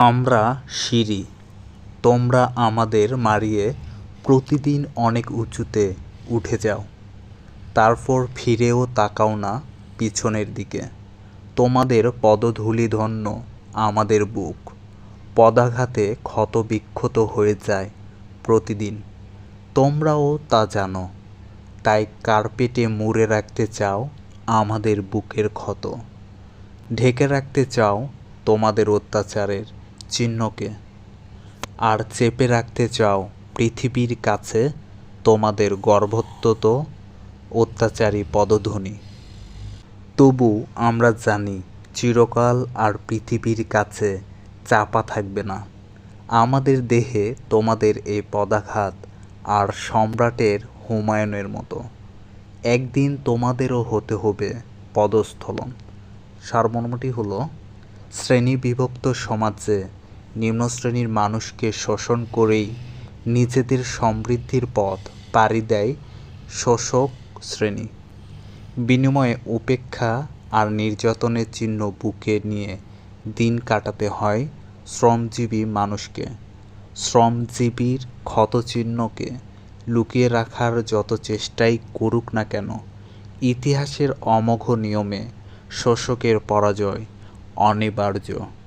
আমরা সিঁড়ি, তোমরা আমাদের মারিয়ে প্রতিদিন অনেক উঁচুতে উঠে যাও। তারপর ফিরেও তাকাও না পিছনের দিকে। তোমাদের পদধূলি ধন্য আমাদের বুক। পদাঘাতে ক্ষতবিক্ষত হয়ে যায় প্রতিদিন। তোমরাও তা জানো, তাই কার্পেটে মুড়ে রাখতে চাও আমাদের বুকের ক্ষত। ঢেকে রাখতে চাও তোমাদের অত্যাচারের। চিহ্নকে। আর চেপে রাখতে চাও পৃথিবীর কাছে, তোমাদের গর্ভত্বত অত্যাচারী পদধ্বনি। তবু আমরা জানি, চিরকাল আর পৃথিবীর কাছে চাপা থাকবে না। আমাদের দেহে তোমাদের এই পদাঘাত আর সম্রাটের হুমায়ুনের মতো। একদিন তোমাদেরও হতে হবে পদস্থলন। সারমর্মটি হলো শ্রেণি বিভক্ত সমাজে নিম্ন শ্রেণির মানুষকে শোষণ করেই নিজেদের সমৃদ্ধির পথ পাড়ি দেয় শোষক শ্রেণি। বিনিময়ে উপেক্ষা আর নির্যাতনের চিহ্ন বুকে নিয়ে দিন কাটাতে হয় শ্রমজীবী মানুষকে। শ্রমজীবীর ক্ষতচিহ্নকে লুকিয়ে রাখার যত চেষ্টাই করুক না কেন, ইতিহাসের অমোঘ নিয়মে শোষকের পরাজয় অনিবার্য।